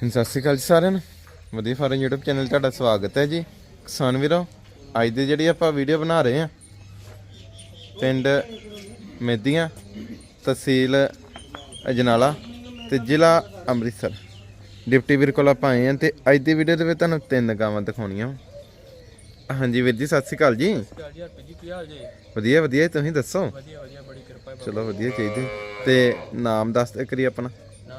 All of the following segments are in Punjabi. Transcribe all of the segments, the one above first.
ਸਤਿ ਸ਼੍ਰੀ ਅਕਾਲ ਜੀ ਸਾਰਿਆਂ ਨੂੰ। ਵਧੀਆ ਫਾਰਮ YouTube ਚੈਨਲ ਤੁਹਾਡਾ ਸਵਾਗਤ ਹੈ ਜੀ। ਕਿਸਾਨ ਵੀਰੋ ਅੱਜ ਦੀ ਜਿਹੜੀ ਆਪਾਂ ਵੀਡੀਓ ਬਣਾ ਰਹੇ ਹਾਂ ਪਿੰਡ ਮੇਦੀਆਂ ਤਹਿਸੀਲ ਅਜਨਾਲਾ ਤੇ ਜ਼ਿਲ੍ਹਾ ਅੰਮ੍ਰਿਤਸਰ। ਡਿਪਟੀ ਵੀਰ ਕੋਲ ਆਪਾਂ ਆਏ ਹਾਂ ਤੇ ਅੱਜ ਦੀ ਵੀਡੀਓ ਦੇ ਵਿੱਚ ਤੁਹਾਨੂੰ ਤਿੰਨ ਗਾਵਾਂ ਦਿਖਾਉਣੀਆਂ। ਹਾਂਜੀ ਵੀਰ ਜੀ ਸਤਿ ਸ਼੍ਰੀ ਅਕਾਲ ਜੀ। ਵਧੀਆ ਵਧੀਆ ਤੁਸੀਂ ਦੱਸੋ? ਚਲੋ ਵਧੀਆ ਚਾਹੀਦੇ। ਤੇ ਨਾਮ ਦੱਸ ਦੇ ਕਰੀ ਆਪਣਾ।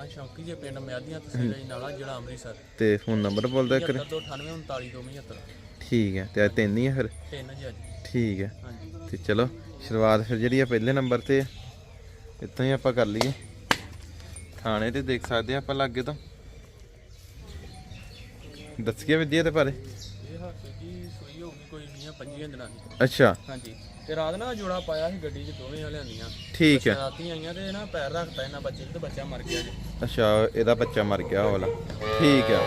ਨਾ ਸ਼ੌਂਕੀ ਜੀ ਪਿੰਡ ਮਿਆਦੀਆਂ ਤਹਿਸੀਲ ਜੀ ਨਾਲਾ ਜ਼ਿਲ੍ਹਾ ਅੰਮ੍ਰਿਤਸਰ। ਤੇ ਫੋਨ ਨੰਬਰ ਬੋਲ ਦਿਆ ਕਰੀ 7298 39275 ਠੀਕ ਹੈ ਤੇ ਅੱਜ ਤਿੰਨ ਹੀ ਆ ਫਿਰ? ਤਿੰਨ ਜੀ ਅੱਜ। ਠੀਕ ਹੈ। ਹਾਂਜੀ। ਤੇ ਚਲੋ ਸ਼ੁਰੂਆਤ ਫਿਰ ਜਿਹੜੀ ਆ ਪਹਿਲੇ ਨੰਬਰ ਤੇ ਇੱਥੋਂ ਹੀ ਆਪਾਂ ਕਰ ਲਈਏ। ਥਾਣੇ ਤੇ ਦੇਖ ਸਕਦੇ ਆ ਆਪਾਂ ਲਾਗੇ ਤੋਂ। ਦੱਸੀਏ ਵਿਦਿਆ ਦੇ ਬਾਰੇ ਇਹ ਹੋਊਗੀ ਕੋਈ 20 25 ਦਿਨਾਂ ਦੀ ਅੱਛਾ। ਹਾਂਜੀ। ਤੇ ਰਾਤ ਨਾ ਜੋੜਾ ਪਾਇਆ ਸੀ ਗੱਡੀ 'ਚ ਦੋਵੇਂ ਵਾਲਿਆਂ ਦੀਆਂ। ਠੀਕ ਹੈ। ਰਾਤੀ ਆਈਆਂ ਤੇ ਨਾ ਪੈਰ ਰੱਖਤਾ ਇਹਨਾਂ ਬੱਚੇ ਤੇ ਬੱਚਾ ਮਰ ਗਿਆ ਜੀ। ਅੱਛਾ ਇਹਦਾ ਬੱਚਾ ਮਰ ਗਿਆ ਉਹ ਵਾਲਾ ਠੀਕ ਆ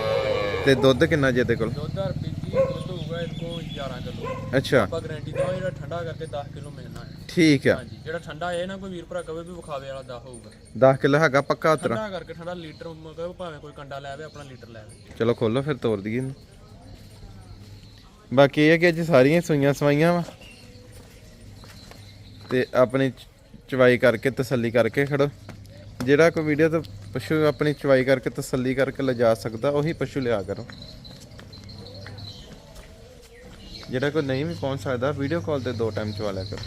ਤੇ ਦੁੱਧ ਕਿੰਨਾ ਜੇ ਇਹਦੇ ਕੋਲ? ਦੁੱਧ ਹਰਪ੍ਰੀਤ ਜੀ ਦੁੱਧ ਹੋਊਗਾ ਇਹਦੇ ਕੋਲ 11 ਕਿਲੋ। ਅੱਛਾ। ਆਪਾਂ ਗਾਰੰਟੀ ਦਵਾ ਜਿਹੜਾ ਠੰਡਾ ਕਰਕੇ 10 ਕਿਲੋ ਮਿਲਣਾ ਹੈ। ਠੀਕ ਆ ਹਾਂਜੀ ਜਿਹੜਾ ਠੰਡਾ ਇਹ ਨਾ ਕੋਈ ਵੀਰ ਭਰਾ ਕਵੇ ਵੀ ਵਿਖਾਵੇ ਵਾਲਾ 10 ਹੋਊਗਾ। 10 ਕਿਲੋ ਹੈਗਾ ਪੱਕਾ ਉਤਰਾ। ਠੰਡਾ ਕਰਕੇ ਠੰਡਾ ਲੀਟਰ ਮਗਰ ਭਾਵੇਂ ਕੋਈ ਕੰਡਾ ਲੈ ਆਵੇ ਆਪਣਾ ਲੀਟਰ ਲੈ ਆਵੇ। ਚਲੋ ਖੋਲੋ ਫਿਰ ਤੋਰ ਦਈਏ ਇਹਨੂੰ। ਬਾਕੀ ਇਹ ਹੈ ਕਿ ਅੱਜ ਸਾਰੀਆਂ ਸੂਈਆਂ ਸਵਾਈਆਂ ਵਾ। ਤੇ ਆਪਣੀ ਚਵਾਈ ਕਰਕੇ ਤਸੱਲੀ ਕਰਕੇ ਖੜੋ। ਜਿਹੜਾ ਕੋਈ ਵੀਡੀਓ ਤੋਂ ਪਸ਼ੂ ਆਪਣੀ ਚਵਾਈ ਕਰਕੇ ਤਸੱਲੀ ਕਰਕੇ ਲਿਜਾ ਸਕਦਾ, ਉਹੀ ਪਸ਼ੂ ਲਿਆ ਕਰੋ। ਜਿਹੜਾ ਕੋਈ ਨਹੀਂ ਵੀ ਪਹੁੰਚ ਸਕਦਾ ਵੀਡੀਓ ਕਾਲ ਤੇ ਦੋ ਟਾਈਮ ਚਵਾ ਲਿਆ ਕਰੋ।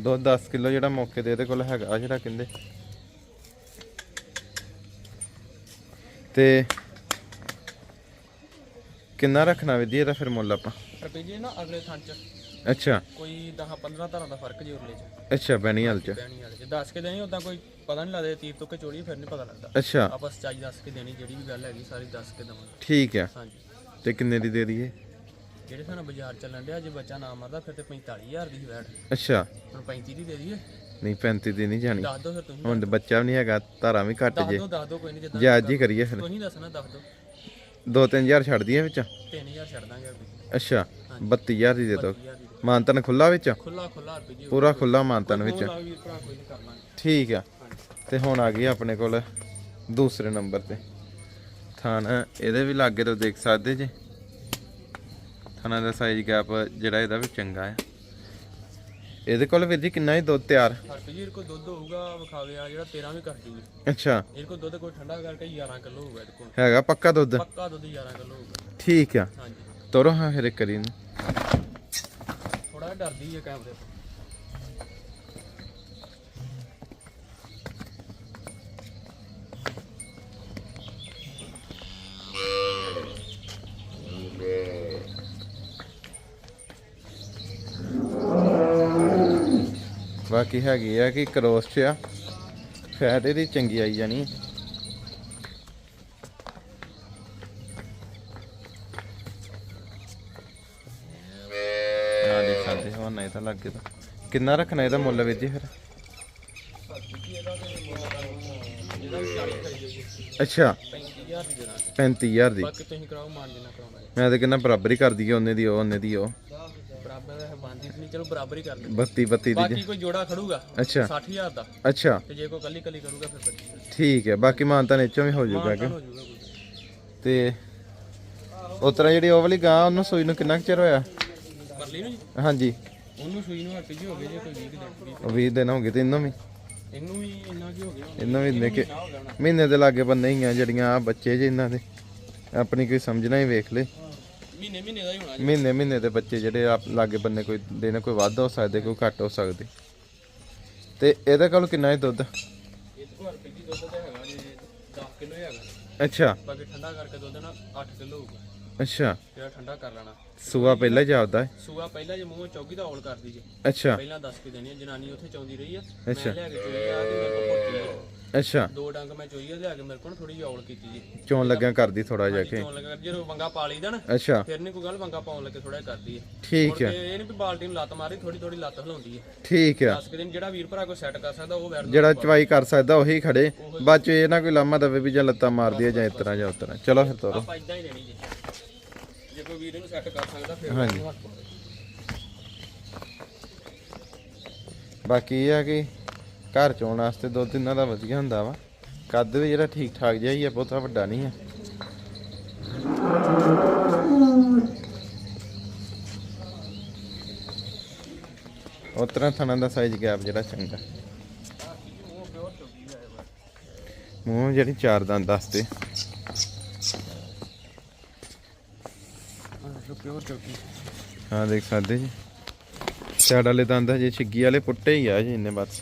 ਦੋ 10 ਕਿਲੋ ਜਿਹੜਾ ਮੌਕੇ ਤੇ ਇਹਦੇ ਕੋਲ ਹੈਗਾ ਜਿਹੜਾ ਕਹਿੰਦੇ। ਤੇ ਕਿੰਨਾ ਰੱਖਣਾ ਵਿਧੀ ਇਹਦਾ ਫਿਰ ਮੁੱਲ ਆਪਾਂ। ਰੁਪਏ ਜੀ ਨਾ ਅਗਲੇ ਥਾਂ ਚ। ਅੱਛਾ। ਕੋਈ 10 15 ਧਾਰਾਂ ਦਾ ਫ਼ਰਕ ਜੀ ਉਰਲੇ ਚ। ਅੱਛਾ ਬੈਣੀਵਾਲ ਚ। ਪੈਣੀ ਵਾਲੇ ਚ। ਦੱਸ ਕੇ ਦੇਣੀ ਉਦਾਂ ਕੋਈ ਪਤਾ ਨਹੀਂ ਲੱਗਦਾ ਤੀਰ ਤੋਂ ਕਿ ਚੋਰੀ ਫਿਰ ਨਹੀਂ ਪਤਾ ਲੱਗਦਾ। ਅੱਛਾ। ਆਪਾਂ ਸੱਚਾਈ ਦੱਸ ਕੇ ਦੇਣੀ ਜਿਹੜੀ ਵੀ ਗੱਲ ਹੈਗੀ ਸਾਰੀ ਦੱਸ ਕੇ ਦਵਾਂਗੇ। ਠੀਕ ਆ। ਹਾਂਜੀ। ਤੇ ਕਿੰਨੇ ਦੀ ਦੇ ਦਈਏ? ਜਿਹੜੇ ਸਾਨੂੰ ਬਾਜ਼ਾਰ ਚੱਲਣ ਡਿਆ ਜੇ ਬੱਚਾ ਨਾ ਮਰਦਾ ਫਿਰ ਤੇ 45000 ਦੀ ਵੈਟ ਅੱਛਾ। ਹੁਣ 35 ਦੀ ਦੇ ਦਈਏ। ਨਹੀਂ 35 ਦੀ ਨਹੀਂ ਜਾਣੀ। ਦੱਸ ਦਿਓ ਫਿਰ ਤੁਸੀਂ। ਹੁਣ ਬੱਚਾ ਵੀ ਨਹੀਂ ਹੈਗਾ ਧਾਰਾਂ ਵੀ ਘੱਟ ਦੱਸ ਜੇ। ਦਿਓ ਦੱਸ ਦਿਓ ਕੋਈ ਨਹੀਂ ਜਿੱਦਾਂ ਜਾ ਅੱਜ ਹੀ ਕਰੀਏ ਫਿਰ। ਤੁਸੀਂ ਦੱਸਣਾ ਦੱਸ ਦਿਓ। 2-3000 ਛੱਡ ਦਈਏ ਵਿੱਚ? 3000 ਛੱਡ ਦਾਂਗੇ ਰੁਪਏ ਅੱਛਾ 32000 ਦੀ ਦੇ ਦੋ 30000 ਦੀ ਮਾਨਤਨ ਖੁੱਲਾ ਵਿੱਚ? ਖੁੱਲਾ ਖੁੱਲਾ ਰੁਪਏ ਜੀ। ਪੂਰਾ ਖੁੱਲਾ ਮਾਨਤਨ ਵਿੱਚ। ਠੀਕ ਆ। ਤੇ ਹੁਣ ਆ ਗਈ ਆਪਣੇ ਕੋਲ ਦੂਸਰੇ ਨੰਬਰ ਤੇ। ਥਾਣ ਇਹਦੇ ਵੀ ਲਾਗੇ ਤੋਂ ਦੇਖ ਸਕਦੇ ਜੇ। ਥਾਣਾ ਦਾ ਸਾਈਜ਼ ਗੈਪ ਜਿਹੜਾ ਇਹਦਾ ਵੀ ਚੰਗਾ ਆ। ਇਹਦੇ ਕੋਲ ਵੀਰ ਜੀ ਕਿੰਨਾ ਹੀ ਦੁੱਧ ਤਿਆਰ? ਹਰਪੀ ਜੀ ਕੋ ਦੁੱਧ ਹੋਊਗਾ ਵਿਖਾਵੇ ਆ ਜਿਹੜਾ 13 ਵੀ ਕਰ ਜੂਗੀ। ਅੱਛਾ। ਇਹ ਕੋ ਦੁੱਧ ਕੋਈ ਠੰਡਾ ਕਰਕੇ 11 ਕਿਲੋ ਹੋਊਗਾ ਇਹਦੇ ਕੋਲ। ਹੈਗਾ ਪੱਕਾ ਦੁੱਧ? ਪੱਕਾ ਦੁੱਧ 11 ਕਿਲੋ ਹੋਊਗਾ। ਠੀਕ ਆ। ਹਾਂਜੀ। ਤੋਰੋ ਹਾਂ ਫਿਰ ਇੱਕ ਕਰੀ ਨੂੰ ਥੋੜਾ ਡਰਦੀ ਹੈ ਕੈਮਰੇ ਤੋਂ। ਬਾਕੀ ਹੈਗੀ ਆ ਕਿ ਕਰੋਸ ਚ ਆ। ਫੈਟ ਇਹਦੀ ਚੰਗੀ ਆਈ ਜਾਣੀ। ਆ ਦੇਖ ਸਕਦੇ ਹੋ ਨਹੀਂ ਤਾਂ ਲੱਗੇ ਤਾਂ। ਕਿੰਨਾ ਰੱਖਣਾ ਇਹਦਾ ਮੁੱਲ ਵੀਰ ਜੀ ਫਿਰ? ਹਰਪੀ ਜੀ ਇਹਦਾ ਤੇ ਇਹਦਾ ਵੀ 40 ਕਰੀ ਜਾਈਏ ਅੱਛਾ। 35000 ਦੀ ਦੇਣਾ 35000 ਦੀ। ਬਾਕੀ ਤੁਸੀਂ ਕਰਾਓ ਮਾਨ ਜਿੰਨਾ ਕਰਾਉਣਾ। ਹੈ ਮੈਂ ਤਾਂ ਕਹਿੰਦਾ ਬਰਾਬਰੀ ਕਰ ਦਈਏ ਉਹਨੇ ਦੀ ਉਹ ਉਹਨੇ ਦੀ ਉਹ। ਬਰਾਬਰ ਹੈ ਬੰਦੀ ਨਹੀਂ ਚਲੋ ਬਰਾਬਰ ਹੀ ਕਰ ਦੇ 32 32 ਦੀ ਬਾਕੀ ਕੋਈ ਜੋੜਾ ਖੜੂਗਾ ਅੱਛਾ। 60000 ਦਾ। ਅੱਛਾ। ਤੇ ਜੇ ਕੋਈ ਕੱਲੀ ਕੱਲੀ ਕਰੂਗਾ ਫਿਰ 25000 ਠੀਕ ਹੈ ਬਾਕੀ ਮਾਨਤਾ ਨੇ ਚੋਂ ਵੀ ਹੋ ਜਾਊਗਾ ਕਿ ਤੇ ਉਤਰਾ ਜਿਹੜੀ ਉਹ ਵਾਲੀ ਗਾਂ ਉਹਨੂੰ ਸੂਈ ਨੂੰ ਕਿੰਨਾ ਕੁ ਚਿਰ ਹੋਇਆ? ਪਰਲੀ ਨੂੰ ਜੀ? ਹਾਂਜੀ। ਉਹਨੂੰ ਸੂਈ ਨੂੰ ਹਰਪੀ ਜੀ ਹੋ ਗਏ ਜੇ ਕੋਈ 20 ਦਿਨ ਵੀਹ- ਉਹ 20 ਦਿਨ ਹੋ ਗਏ ਤੇ ਇਹਨੂੰ ਵੀ? ਇਹਨੂੰ ਵੀ ਇੰਨਾ ਕੀ ਹੋ ਗਿਆ? ਇਹਨੂੰ ਵੀ ਇੰਨੇ ਕਿ ਨਾ ਹੋ ਗਿਆ ਹੋਣਾ। ਮਹੀਨੇ ਦੇ ਲਾਗੇ ਬੰਦੇ ਹੀ ਆ ਜਿਹੜੀਆਂ ਆ ਬੱਚੇ ਜੇ ਇਹਨਾਂ ਦੇ। ਆਪਣੀ ਕੋਈ ਸਮਝਣਾ ਹੀ ਵੇਖ ਲੈ। ਮਹੀਨੇ ਮਹੀਨੇ ਦਾ ਹੀ ਹੋਣਾ ਜੀ। ਮਹੀਨੇ ਮਹੀਨੇ ਦੇ ਬੱਚੇ ਜਿਹੜੇ ਆ ਲਾਗੇ ਬੰਨੇ ਕੋਈ ਦਿਨ ਕੋਈ ਵੱਧ ਹੋ ਸਕਦੇ ਕੋਈ ਘੱਟ ਹੋ ਸਕਦੇ। ਤੇ ਇਹਦੇ ਕੋਲ ਕਿੰਨਾ ਹੈ ਦੁੱਧ? ਇਹ ਤੋਂ ਹਰਪੀ ਜੀ ਦੁੱਧ ਤੇ ਹੈਗਾ ਜੀ 10 ਕਿਲੋ ਹੈਗਾ। ਅੱਛਾ। ਬਾਕੀ ਠੰਡਾ ਕਰਕੇ ਦੁੱਧ ਨਾ 8 ਕਿਲੋ ਹੋਊਗਾ। ਅੱਛਾ। ਜਿਹੜਾ ਠੰਡਾ ਕਰ ਲੈਣਾ। ਸੂਆ ਪਹਿਲਾਂ ਹੀ ਜਾਪਦਾ ਹੈ। ਸੂਆ ਪਹਿਲਾਂ ਜੇ ਮੂੰਹ ਚੌਕੀ ਦਾ ਔਲ ਕਰਦੀ ਜੇ ਅੱਛਾ। ਪਹਿਲਾਂ ਦੱਸ ਕੇ ਦੇਣੀ ਆ, ਜਨਾਨੀ ਉੱਥੇ ਚੌਂਦੀ ਰਹੀ ਆ। ਅੱਛਾ। ਮੈਂ ਲਿਆ ਕੇ ਚੋਈ ਆ ਤੇ ਮੇਰੇ ਕੋਲ ਆ। ਅੱਛਾ। ਦੋ ਡੰਗ ਮੈਂ ਚੋਈ ਆ ਲਿਆ ਕੇ ਮੇਰੇ ਕੋਲ ਥੋੜੀ ਜਿਹੀ ਔਲ ਕੀਤੀ ਜੀ। ਚੋਣ ਲੱਗਿਆ ਕਰਦੀ ਥੋੜਾ ਜਿਹਾ ਕਿ। ਚੋਣ ਲੱਗਾ ਜਦੋਂ ਵੰਗਾ ਪਾ ਲਈਦਾ ਨਾ ਅੱਛਾ। ਫਿਰ ਨਹੀਂ ਕੋਈ ਗੱਲ ਵੰਗਾ ਪਾਉਣ ਲੱਗੇ ਥੋੜਾ ਕਰਦੀ ਹੈ ਠੀਕ ਹੈ ਇਹ ਨਹੀਂ ਵੀ ਬਾਲਟੀ ਨੂੰ ਲੱਤ ਮਾਰੀ ਥੋੜੀ ਥੋੜੀ ਲੱਤ ਹਿਲਾਉਂਦੀ ਹੈ ਠੀਕ ਹੈ ਦੱਸ ਕੇ ਦਿਨ ਜਿਹੜਾ ਵੀਰ ਭਰਾ ਕੋਈ ਸੈੱਟ ਕਰ ਸਕਦਾ ਉਹ ਵੈਰ ਜਿਹੜਾ ਚਵਾਈ ਕਰ ਸਕਦਾ ਉਹੀ ਖੜੇ। ਬਾਅਦ ਚ ਇਹ ਨਾ ਕੋਈ ਲਾਮਾ ਦਵੇ ਵੀ ਜਾਂ ਲੱਤਾਂ ਮਾਰਦੀ ਹੈ ਜਾਂ ਇਸ ਤਰ੍ਹਾਂ ਜਾਂ ਉਸ ਤਰ੍ਹਾਂ। ਚਲੋ ਫਿਰ ਤੋਰੋ। ਆਪਾਂ ਇਦਾਂ ਹੀ ਦੇਣੀ ਜੀ। ਜੇ ਕੋਈ ਵੀਰ ਇਹਨੂੰ ਸੈੱਟ ਕਰ ਸਕਦਾ ਫਿਰ ਹਾਂਜੀ। ਉਹਨੂੰ ਹੱਥ ਪਾਓ। ਬਾਕੀ ਇਹ ਆ ਕਿ ਘਰ ਚੋਣ ਵਾਸਤੇ ਦੁੱਧ ਇਹਨਾਂ ਦਾ ਵਧੀਆ ਹੁੰਦਾ ਵਾ ਕੱਦ ਵੀ ਜਿਹੜਾ ਠੀਕ ਠਾਕ ਜਿਹਾ ਹੀ ਆ ਬਹੁਤਾ ਵੱਡਾ ਨਹੀਂ ਆ ਉਸ ਤਰ੍ਹਾਂ ਥਣਾ ਦਾ ਸਾਈਜ਼ ਗੈਪ ਜਿਹੜਾ ਚੰਗਾ ਮੂੰਹ ਜਿਹੜੀ ਚਾਰ ਦੰਦ ਦੱਸਦੇ ਪਿਓਰ ਚੋਕੀ। ਹਾਂ ਦੇਖ ਸਕਦੇ ਜੀ। ਸਾਈਡ ਵਾਲੇ ਦੰਦ ਹਜੇ ਛਿੱਗੀ ਵਾਲੇ ਪੁੱਟੇ ਹੀ ਆ ਜੀ ਇੰਨੇ ਬਸ।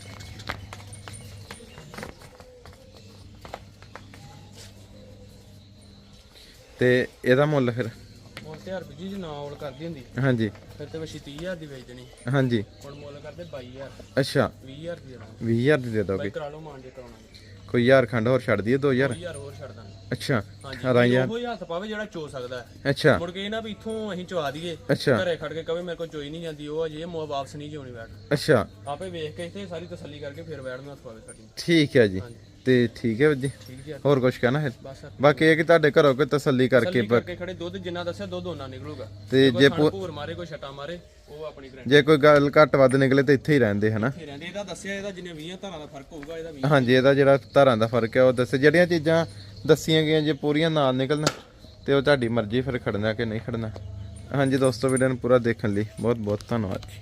ਤੇ ਇਹਦਾ ਮੁੱਲ ਫਿਰ? ਹੁਣ ਤੇ ਹਰ ਜੀ ਨਾ ਔਲ ਕਰਦੀ ਹੁੰਦੀ। ਹਾਂਜੀ। ਫਿਰ ਤੇ ਵਸ਼ੀ 30000 ਦੀ ਵੇਚ ਦੇਣੀ ਹਾਂਜੀ। ਹੁਣ ਮੁੱਲ ਕਰਦੇ 22000 ਅੱਛਾ। 20000 ਦੀ ਦੇਣਾ। 20000 ਦੀ ਦੋਗੇ। ਕਰਾ ਲਓ ਮਾਨ ਜੇ ਕਰਾਉਣਾ। ਕੋਈ ਹਜ਼ਾਰ ਖੰਡ ਹੋਰ ਛੱਡ ਦਈਏ 2000 20000 ਹੋਰ ਛੱਡ ਦਾਂਗੇ। ਅੱਛਾ ਹਾਂਜੀ 18000 ਉਹ ਹੀ ਹੱਥ ਪਾਵੇ ਜਿਹੜਾ ਚੋ ਸਕਦਾ ਹੈ। ਅੱਛਾ। ਮੁੜ ਕੇ ਇਹ ਨਾ ਵੀ ਇੱਥੋਂ ਅਸੀਂ ਚਵਾ ਦਈਏ ਅੱਛਾ। ਘਰੇ ਖੜ ਕੇ ਕਵੇ ਮੇਰੇ ਕੋਲ ਚੋਈ ਨਹੀਂ ਜਾਂਦੀ ਉਹ ਅਜੇ ਮੋ ਵਾਪਸ ਨਹੀਂ ਜਿਉਣੀ ਬੈਠ। ਅੱਛਾ। ਆਪੇ ਵੇਖ ਕੇ ਇੱਥੇ ਸਾਰੀ ਤਸੱਲੀ ਕਰਕੇ ਫਿਰ ਬੈਠ ਨੂੰ ਹੱਥ ਪਾਵੇ ਸਾਡੀ। ਠੀਕ ਹੈ ਜੀ। ਹਾਂਜੀ। ਤੇ ਠੀਕ ਹੈ ਵੀਰ ਜੀ। ਠੀਕ ਜੀ ਹੋਰ ਕੁਝ ਕਹਿਣਾ ਫਿਰ ਬਸ ਸਰ ਬਾਕੀ ਇਹ ਕਿ ਤੁਹਾਡੇ ਘਰੋਂ ਕੋਈ ਤਸੱਲੀ ਕਰਕੇ ਪ- ਕਰਕੇ ਖੜੇ ਦੁੱਧ ਜਿੰਨਾ ਦੱਸਿਆ ਦੁੱਧ ਉਹਨਾਂ ਨਿਕਲੂਗਾ। ਤੇ ਜੇ ਭੂਰ ਮਾਰੇ ਕੋਈ ਛਟਾ ਮਾਰੇ ਉਹ ਆਪਣੀ ਗਰੰਟੀ ਜੇ ਕੋਈ ਗੱਲ ਘੱਟ ਵੱਧ ਨਿਕਲੇ ਤਾਂ ਇੱਥੇ ਹੀ ਰਹਿੰਦੇ ਹਨਾ? ਰਹਿੰਦੇ ਇਹਦਾ ਦੱਸਿਆ ਇਹਦਾ ਜਿੰਨੇ 20 ਧਾਰਾਂ ਦਾ ਫ਼ਰਕ ਹੋਊਗਾ ਇਹਦਾ 20 ਹਾਂਜੀ ਇਹਦਾ ਜਿਹੜਾ ਧਾਰਾਂ ਦਾ ਫ਼ਰਕ ਹੈ ਉਹ ਦੱਸੇ। ਜਿਹੜੀਆਂ ਚੀਜ਼ਾਂ ਦੱਸੀਆਂ ਗਈਆਂ ਜੇ ਪੂਰੀਆਂ ਨਾਲ ਨਿਕਲਣ ਤੇ ਉਹ ਤੁਹਾਡੀ ਮਰਜ਼ੀ ਫਿਰ ਖੜਨਾ ਕਿ ਨਹੀਂ ਖੜਨਾ। ਹਾਂਜੀ ਦੋਸਤੋ ਵੀਡੀਓ ਨੂੰ ਪੂਰਾ ਦੇਖਣ ਲਈ ਬਹੁਤ ਬਹੁਤ ਧੰਨਵਾਦ ਜੀ।